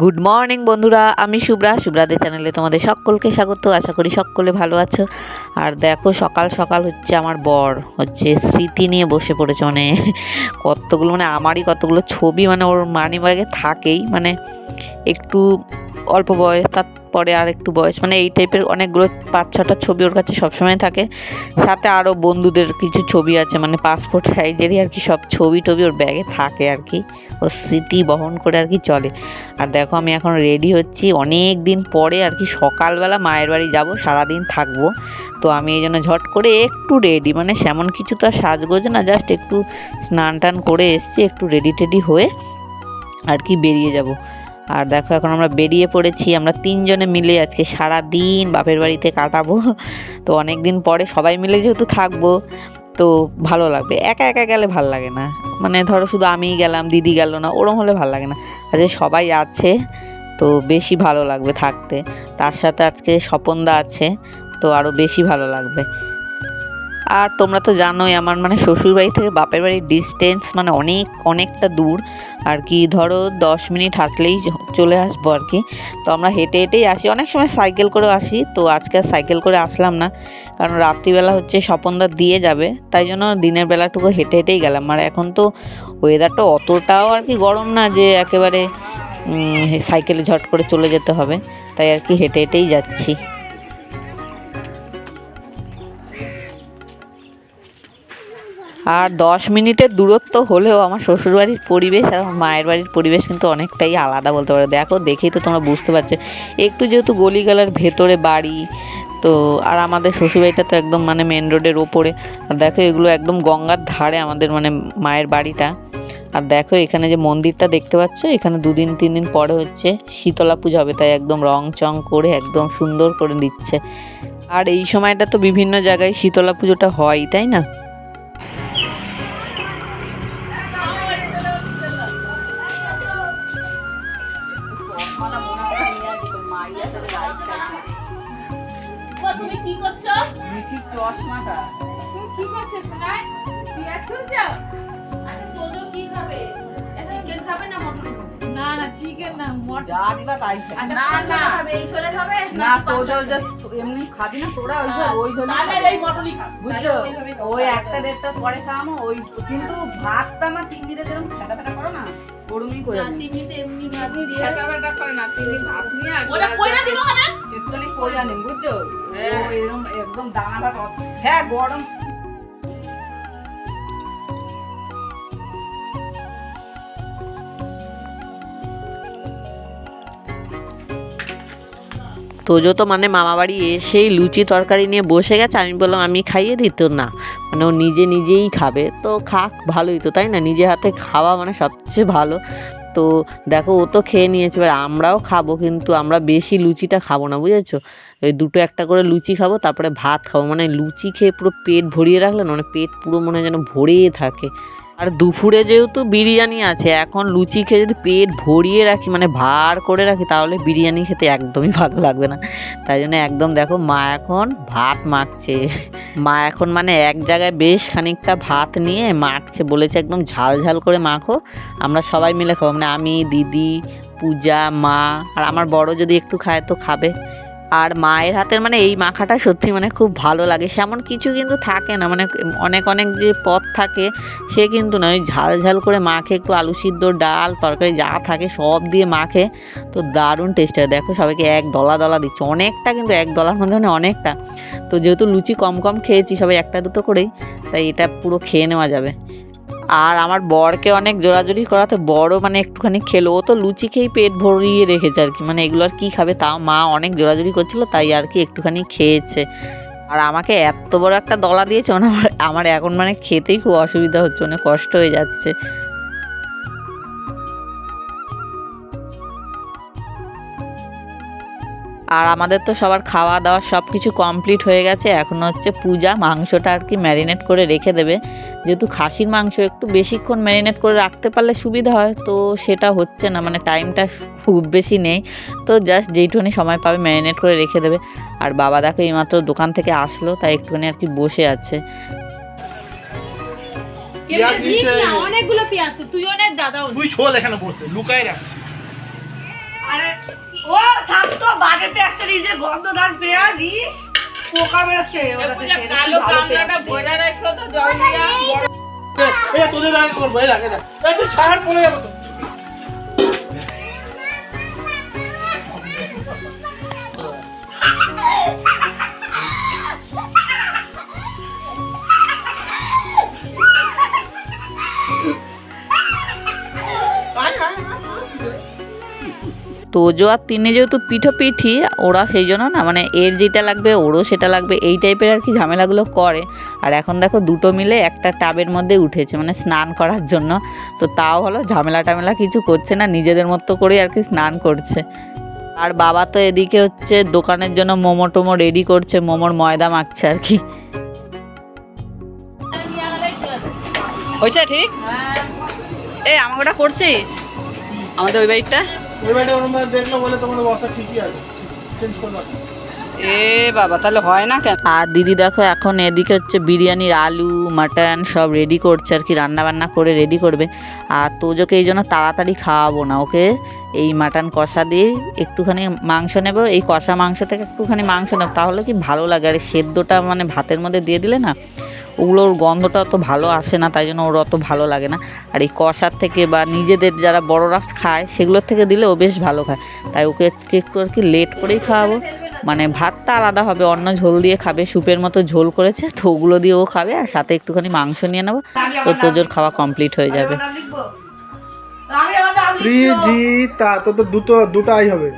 Good morning বন্ধুরা। আমি শুভ্রা। শুভ্রাদের চ্যানেলে তোমাদের সকলকে স্বাগত। আশা করি সকলে ভালো আছো। আর দেখো, সকাল সকাল হচ্ছে আমার বর। হচ্ছে স্মৃতি নিয়ে বসে পড়েছে। মানে কতগুলো মানে আমারই কতগুলো ছবি মানে ওর মানি ব্যাগে থাকেই। মানে একটু অল্প বয়স তারপরে আর একটু বয়স। মানে এই টাইপের অনেকগুলো পাঁচ ছটা ছবি ওর কাছে সবসময় থাকে। সাথে আরও বন্ধুদের কিছু ছবি আছে মানে পাসপোর্ট সাইজেরই আর কি সব ছবি টবি ওর ব্যাগে থাকে আর কি। ওর স্মৃতি বহন করে আর কি চলে। আর দেখো আমি এখন রেডি হচ্ছি। অনেক দিন পরে আর কি সকালবেলা মায়ের বাড়ি যাব, সারাদিন থাকব। তো আমি এই জন্য ঝট করে একটু রেডি মানে সেমন কিছু তো আর সাজগোজ না জাস্ট একটু স্নান টান করে এসছি, একটু রেডি টেডি হয়ে আর কি বেরিয়ে যাব। আর দেখো, এখন আমরা বেরিয়ে পড়েছি। আমরা তিনজনে মিলে আজকে সারা দিন বাপের বাড়িতে কাটাবো। তো অনেক দিন পরে সবাই মিলে যেহেতু থাকব, তো ভালো লাগবে। একা একা গেলে ভালো লাগে না। মানে ধরো শুধু আমিই গেলাম, দিদি গেল না, ওরম হলে ভালো লাগে না। আজকে সবাই আছে, তো বেশি ভালো লাগবে থাকতে। তার সাথে আজকে স্বপনদা আছে, তো আরও বেশি ভালো লাগবে। আর তোমরা তো জানোই, আমার মানে শ্বশুরবাড়ি থেকে বাপের বাড়ির ডিস্টেন্স মানে অনেক, অনেকটা দূর। আর কি, ধরো দশ মিনিট হাঁটলেই চলে আসব আর কি। তো আমরা হেঁটে হেঁটেই আসি। অনেক সময় সাইকেল করেও আসি, তো আজকে সাইকেল করে আসলাম না। কারণ রাত্রিবেলা হচ্ছে স্বপনদা দিয়ে যাবে, তাই জন্য দিনের বেলাটুকু হেঁটে হেঁটেই গেলাম। আর এখন তো ওয়েদারটা অতটাও আর কি গরম না যে একেবারে সাইকেলে ঝট করে চলে যেতে হবে। তাই আর কি হেঁটে হেঁটেই যাচ্ছি। আর দশ মিনিটের দূরত্ব হলেও আমার শ্বশুরবাড়ির পরিবেশ আর মায়ের বাড়ির পরিবেশ কিন্তু অনেকটাই আলাদা বলতে পারো। দেখো, দেখেই তো তোমরা বুঝতে পারছ। একটু যেহেতু গলিগালার ভেতরে বাড়ি, তো আর আমাদের শ্বশুরবাড়িটা তো একদম মানে মেন রোডের ওপরে। আর দেখো, এগুলো একদম গঙ্গার ধারে আমাদের মানে মায়ের বাড়িটা। আর দেখো, এখানে যে মন্দিরটা দেখতে পাচ্ছ, এখানে দুদিন তিন দিন পরে হচ্ছে শীতলা পুজো হবে। তাই একদম রং চং করে একদম সুন্দর করে দিচ্ছে। আর এই সময়টা তো বিভিন্ন জায়গায় শীতলা পুজোটা হয় তাই না? চিকেন না মটন যা দিবা তাই না না। খাবে এই ছোলে খাবে? না তোদের যে এমনি খাবি না তোরা ওই ওই জন্য তাহলে এই মটনই খাবে বুঝছ? ওই একটা দেড়টা পরে খাওয়ামো ওই কিন্তু ভাতটা আমার তিন দিনে যেরকম ফেটা ফেটা করো না ওরমই করে না নিই। তিমিতে এমনি ভাত দিয়ে ফেটাফেটা করে না তিনি ভাত নিয়ে আর ওটা কইরা দিব না একটুখানি করে আনিম বুঝছ? হ্যাঁ। এরকম একদম দানা ভাত হ্যাঁ গরম তোজো তো মানে মামা বাড়ি এসেই লুচি তরকারি নিয়ে বসে গেছে। আমি বললাম, আমি খাইয়ে দিত না মানে ও নিজে নিজেই খাবে। তো খাক, ভালোই তো, তাই না? নিজে হাতে খাওয়া মানে সবচেয়ে ভালো। তো দেখো, ও তো খেয়ে নিয়েছে। এবার আমরাও খাব, কিন্তু আমরা বেশি লুচিটা খাব না, বুঝেছ? ওই দুটো একটা করে লুচি খাব, তারপরে ভাত খাব। মানে লুচি খেয়ে পুরো পেট ভরিয়ে রাখলে না মানে পেট পুরো মনে হয় যেন ভরেই থাকে। আর দুপুরে যেহেতু বিরিয়ানি আছে, এখন লুচি খেয়ে যদি পেট ভরিয়ে রাখি মানে ভার করে রাখি, তাহলে বিরিয়ানি খেতে একদমই ভালো লাগবে না। তাই জন্য একদম দেখো, মা এখন ভাত মাখছে। মা এখন মানে এক জায়গায় বেশ খানিকটা ভাত নিয়ে মাখছে, বলেছে একদম ঝাল ঝাল করে মাখো, আমরা সবাই মিলে খাব। মানে আমি, দিদি, পূজা, মা, আর আমার বড় যদি একটু খায় তো খাবে। আর মায়ের হাতের মানে এই মাখাটা সত্যি মানে খুব ভালো লাগে। সেমন কিছু কিন্তু থাকে না মানে অনেক অনেক যে পদ থাকে, সে কিন্তু না, ওই ঝাল ঝাল করে মাখে, একটু আলু সিদ্ধ, ডাল, তরকারি যা থাকে সব দিয়ে মাখে। তো দারুণ টেস্ট হয়। দেখো সবাইকে এক দলা দলা দিচ্ছে। অনেকটা কিন্তু এক দলার মধ্যে মানে অনেকটা। তো যেহেতু লুচি কম কম খেয়েছি সবাই একটা দুটো করেই, তাই এটা পুরো খেয়ে নেওয়া যাবে। আর আমার বরকে অনেক জোরাজুরি করাতে বড় মানে একটুখানি খেলো। ও তো লুচি খেয়েই পেট ভরিয়ে রেখেছে আর কি। মানে এগুলো আর কী খাবে? তাও মা অনেক জোরাজুরি করছিল, তাই আর কি একটুখানি খেয়েছে। আর আমাকে এত বড় একটা দলা দিয়েছে মানে আমার এখন মানে খেতেই খুব অসুবিধা হচ্ছে অনেক কষ্ট হয়ে যাচ্ছে। আর আমাদের তো সবার খাওয়া দাওয়া সব কিছু কমপ্লিট হয়ে গেছে। এখন হচ্ছে পূজা, মাংসটা আর কি ম্যারিনেট করে রেখে দেবে। যেহেতু খাসির মাংস একটু বেশিক্ষণ ম্যারিনেট করে রাখতে পারলে সুবিধা হয় তো সেটা হচ্ছে না মানে টাইমটা খুব বেশি নেই। তো জাস্ট যেইটুখানি সময় পাবে ম্যারিনেট করে রেখে দেবে। আর বাবা দেখো এইমাত্র দোকান থেকে আসলো তাই একটুখানি আর কি বসে আছে। পেঁয়াজ অনেকগুলো পেঁয়াজ তুই অনেক দাদাও তুই ছোল এখানে বসে লুকাই রাখছি আর থাক তো বাজে পেঁয়াজটা নিজে গন্ধ পেঁয়াজ ইস। পোকা বেরোচ্ছে কালো কামড়াটা ভরে রাখো তো জল দিয়ে তোদের দাঁড় করব এই তুই ছাড় পড়ে যাব তো। তোজো আর তিনে যেহেতু পিঠো পিঠি ওরা সেই জন্য না মানে এর যেটা লাগবে ওরও সেটা লাগবে এই টাইপের আর কি ঝামেলাগুলো করে। আর এখন দেখো দুটো মিলে একটা টাবের মধ্যে উঠেছে মানে স্নান করার জন্য। তো তাও হলো ঝামেলা টামেলা কিছু করছে না নিজেদের মতো করে আর কি স্নান করছে। আর বাবা তো এদিকে হচ্ছে দোকানের জন্য মোমো টোমো রেডি করছে মোমোর ময়দা মাখছে আর কি। হয়েছে ঠিক? এই আমাকে ওটা করছিস? আমাদের ওই বাড়িটা ওই বাড়িটা দেখল বলে তোমাদের বসা ঠিকই আছে। চেঞ্জ করবা। এ বাবা তাহলে হয় না কেন? আর দিদি দেখো এখন এদিকে হচ্ছে বিরিয়ানির আলু মাটন সব রেডি করছে আর কি রান্না বান্না করে রেডি করবে। আর তোজোকে এই জন্য তাড়াতাড়ি খাওয়াবো না ওকে? এই মাটন কষা দিয়ে একটুখানি মাংস নেব এই কষা মাংস থেকে একটুখানি মাংস নেব তাহলে কি ভালো লাগে? আর সেদ্ধটা মানে ভাতের মধ্যে দিয়ে দিলে না ওগুলোর গন্ধটা অত ভালো আসে না তাই জন্য ওর অত ভালো লাগে না। আর এই কষার থেকে বা নিজেদের যারা বড়রা খায় সেগুলোর থেকে দিলে ও বেশ ভালো খায়। তাই ওকে একটু আর কি লেট করেই খাওয়াবো। মানে ভাতটা আলাদা হবে অন্য ঝোল দিয়ে খাবে স্যুপের মতো ঝোল করেছে তো ওগুলো দিয়ে ও খাবে আর সাথে একটুখানি মাংস নিয়ে নেব। তো তোজোর খাওয়া কমপ্লিট হয়ে যাবে। তো তো দুটো দুটো আই হবে।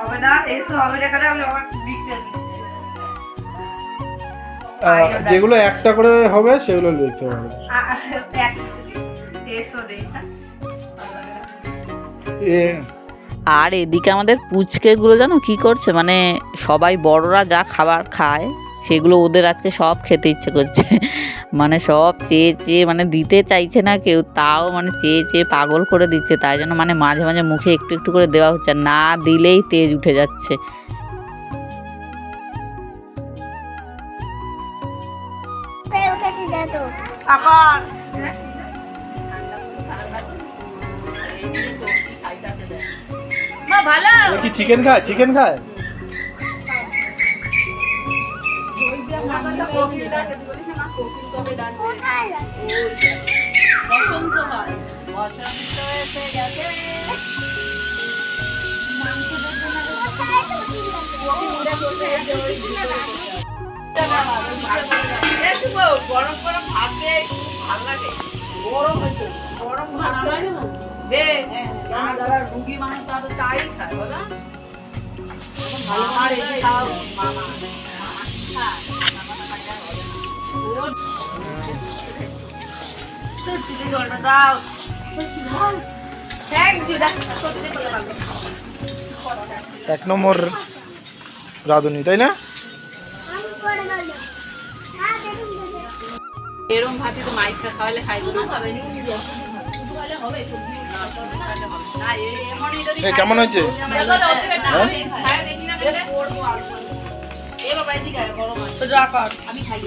হবে না এসো হবে এখানে আমি আমার যেগুলো একটা করে হবে সেগুলো লিখতে হবে? এ আর এদিকে আমাদের পুচকেগুলো জানো কি করছে? মানে সবাই বড়রা যা খাবার খায় সেগুলো ওদের আজকে সব খেতে ইচ্ছে করছে। মানে সব চেয়ে চেয়ে মানে দিতে চাইছে না কেউ তাও মানে চেয়ে চেয়ে পাগল করে দিচ্ছে। তাই জন্য মানে মাঝে মাঝে মুখে একটু একটু করে দেওয়া হচ্ছে। না দিলেই তেজ উঠে যাচ্ছে। কি চিকেন খায়? চিকেন খায়? গরম গরম দিয়ে ভালো লাগে। গরম হয়েছে গরম ভাত দে আর যারা রুগী মানুষ তারা তাই খায় বলো মামার এই খাও মামা জলটা দাও থ্যাংক ইউ দেখ সত্যি করে ভালো এক নম্বর রাঁধুনি তাই না এরম তো মাইকটা খাওয়ালে খাইবো না কেমন হয়েছে এ বাবা এদিকে আয়, গরম আছে। তো যা কর আমি খাই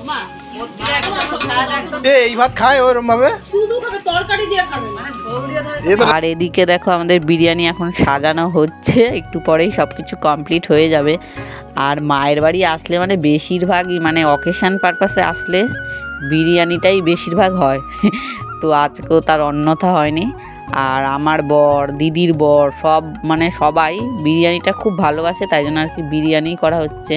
ওমা মধ্যে একটা সালাদ একটা এ এই ভাত খায় ওরম ভাবে? শুধু খাবে তরকারি দিয়ে খাবে মানে ঝোল দিয়ে ধরে এ তো আর এদিকে দেখো আমাদের বিরিয়ানি এখন সাজানো হচ্ছে একটু পরেই সব কিছু কমপ্লিট হয়ে যাবে। আর মায়ের বাড়ি আসলে মানে বেশিরভাগই মানে অকেশান পারপাসে আসলে বিরিয়ানিটাই বেশিরভাগ হয় তো আজকেও তার অন্যথা হয়নি আর আমার বর দিদির বর সব মানে সবাই বিরিয়ানিটা খুব ভালোবাসে তাই জন্য আর কি বিরিয়ানি করা হচ্ছে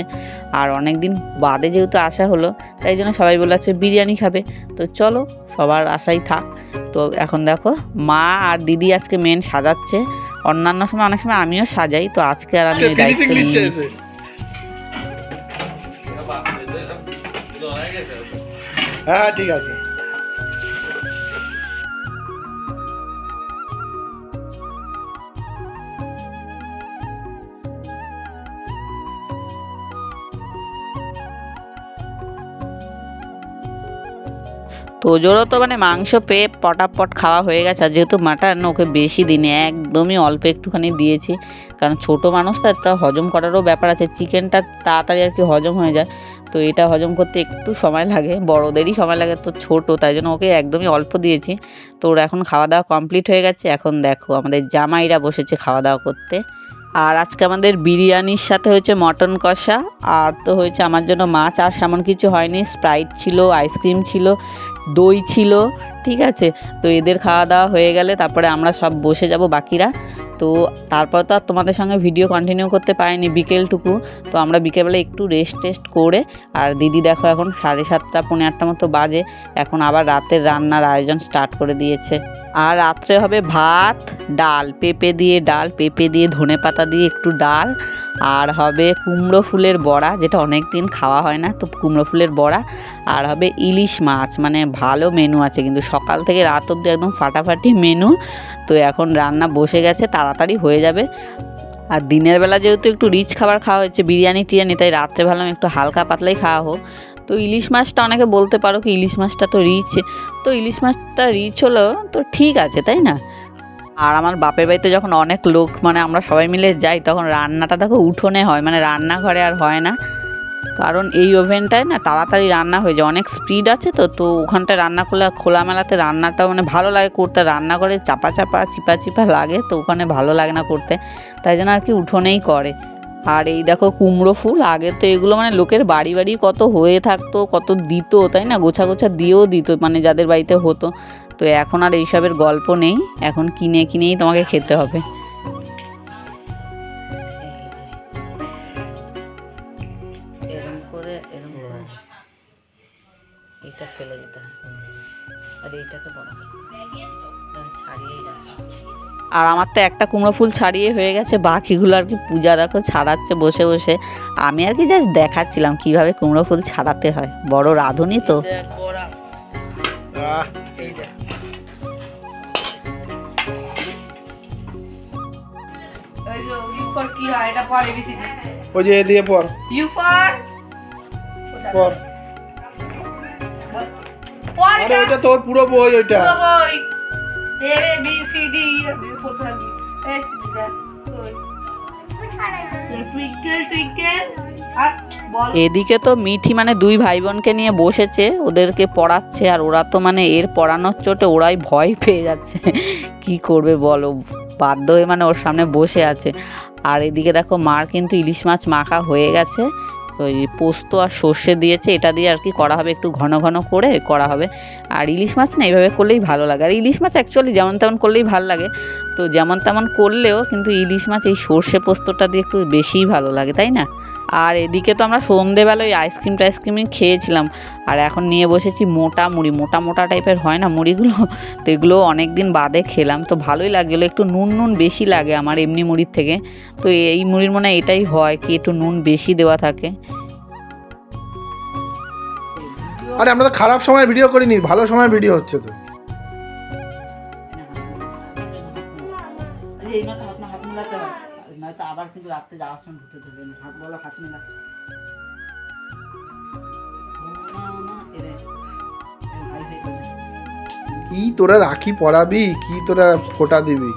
আর অনেক দিন বাদে যেহেতু আসা হলো তাই জন্য সবাই বলেছে বিরিয়ানি খাবে তো চলো সবার আশাই থাক তো এখন দেখো মা আর দিদি আজকে মেন সাজাচ্ছে অন্যান্য সময় অনেক সময় আমিও সাজাই তো আজকে আর আমি দায়িত্ব হ্যাঁ ঠিক আছে। তোজোরও তো মানে মাংস পেয়ে পটাপট খাওয়া হয়ে গেছে। আর যেহেতু মাটন, ওকে বেশি দিনে একদমই অল্প একটুখানি দিয়েছি। কারণ ছোট মানুষ তো একটা হজম করারও ব্যাপার আছে। চিকেনটা তাড়াতাড়ি আর কি হজম হয়ে যায়। তো এটা হজম করতে একটু সময় লাগে। বড়োদেরই সময় লাগে, তো ছোট, তাই জন্য ওকে একদমই অল্প দিয়েছি। তো ওর এখন খাওয়া দাওয়া কমপ্লিট হয়ে গেছে। এখন দেখো, আমাদের জামাইরা বসেছে খাওয়া দাওয়া করতে। আর আজকে আমাদের বিরিয়ানির সাথে হয়েছে মটন কষা, আর তো হয়েছে আমার জন্য মাছ, আর সেমন কিছু হয়নি, স্প্রাইট ছিল, আইসক্রিম ছিল, দই ছিল, ঠিক আছে? তো এদের খাওয়া দাওয়া হয়ে গেলে তারপরে আমরা সব বসে যাব বাকিরা। তো তারপর তো আর তোমাদের সঙ্গে ভিডিও কন্টিনিউ করতে পারিনি বিকেলটুকু। তো আমরা বিকেলবেলা একটু রেস্ট টেস্ট করে, আর দিদি দেখো এখন সাড়ে সাতটা পনেরো আটটা মতো বাজে, এখন আবার রাতের রান্নার আয়োজন স্টার্ট করে দিয়েছে। আর রাত্রে হবে ভাত, ডাল, পেঁপে দিয়ে ডাল, পেঁপে দিয়ে ধনে পাতা দিয়ে একটু ডাল আর হবে কুমড়ো ফুলের বড়া, যেটা অনেক দিন খাওয়া হয় না, তো কুমড়ো ফুলের বড়া। আর হবে ইলিশ মাছ মানে ভালো মেনু আছে কিন্তু সকাল থেকে রাত অবধি একদম ফাটাফাটি মেনু তো এখন রান্না বসে গেছে, তাড়াতাড়ি হয়ে যাবে। আর দিনের বেলা যেহেতু একটু রিচ খাবার খাওয়া হয়েছে, বিরিয়ানি টিরিয়ানি, তাই রাত্রে ভাবলাম একটু হালকা পাতলাই খাওয়া হোক। তো ইলিশ মাছটা অনেকে বলতে পারো কি, ইলিশ মাছটা তো রিচ তো ইলিশ মাছটা রিচ হলো তো ঠিক আছে, তাই না? আর আমার বাপের বাড়িতে যখন অনেক লোক মানে আমরা সবাই মিলে যাই, তখন রান্নাটা দেখো উঠোনে হয় মানে রান্নাঘরে আর হয় না। কারণ এই ওভেনটায় না তাড়াতাড়ি রান্না হয়ে যায়, অনেক স্পিড আছে তো তো ওখানটায় রান্না করলে খোলামেলাতে রান্নাটা মানে ভালো লাগে করতে রান্না করে চাপা চাপা, চিপা চিপা লাগে তো ওখানে ভালো লাগে না করতে, তাই জন্য আর কি উঠোনেই করে। আর এই দেখো কুমড়ো ফুল, আগে তো এগুলো মানে লোকের বাড়ি বাড়ি কত হয়ে থাকতো, কত দিত, তাই না? গোছা গোছা দিয়েও দিত মানে যাদের বাড়িতে হতো। তো এখন আর এইসবের গল্প নেই। এখন কিনে কিনেই তোমাকে খেতে হবে। এরকম করে এরকম করে। এটা ফেলে দিতে হয়। আর এইটাকে বড় ছাড়িয়েই আর আমার তো একটা কুমড়ো ফুল ছাড়িয়ে হয়ে গেছে বাকিগুলো আর কি পূজা দেখো ছাড়াচ্ছে বসে বসে। আমি আর কি জাস্ট দেখাচ্ছিলাম কীভাবে কুমড়ো ফুল ছাড়াতে হয়। বড় রাঁধুনি তো। আহ, ওই ফর কি হয় এটা পরে বেশি ওই যে এ দিয়ে পর ইউ ফর পর পর আরে তোর পুরো বই ওইটা বই এ বি সি ডি কোথায় এ টুইঙ্কেল টুইঙ্কেল আর বল এদিকে তো মিঠি মানে দুই ভাই বোনকে নিয়ে বসেছে ওদেরকে পড়াচ্ছে আর ওরা তো মানে এর পড়ানোর চোটে ওরাই ভয় পেয়ে যাচ্ছে কি করবে বলো বাধ্য হয়ে মানে ওর সামনে বসে আছে আর এদিকে দেখো মার কিন্তু ইলিশ মাছ মাখা হয়ে গেছে। ওই পোস্ত আর সর্ষে দিয়েছে, এটা দিয়ে আর কি করা হবে একটু ঘন ঘন করে করা হবে। আর ইলিশ মাছ না এইভাবে করলেই ভালো লাগে। আর ইলিশ মাছ অ্যাকচুয়ালি যেমন তেমন করলেই ভালো লাগে। তো যেমন তেমন করলেও কিন্তু ইলিশ মাছ এই সর্ষে পোস্তটা দিয়ে একটু বেশিই ভালো লাগে, তাই না? আর এদিকে তো আমরা সন্ধেবেলা ওই আইসক্রিম টাইসক্রিমই খেয়েছিলাম। আর এখন নিয়ে বসেছি মোটা মুড়ি। মোটা মোটা টাইপের হয় না মুড়িগুলো? তো এগুলো অনেক দিন বাদে খেলাম। তো ভালোই লাগছিল একটু নুন নুন বেশি লাগে আমার এমনি মুড়ির থেকে। তো এই মুড়ির মনে হয় এটাই হয় কি একটু নুন বেশি দেওয়া থাকে। আরে আমরা তো খারাপ সময় ভিডিও করিনি। ভালো সময় ভিডিও হচ্ছে তো। তো আবার কিন্তু রাত্রে যাওয়ার সময় ঘুরতে ধুবে না হাত বলা হাত না কি তোরা রাখি পরাবি কি তোরা ফোটা দিবি?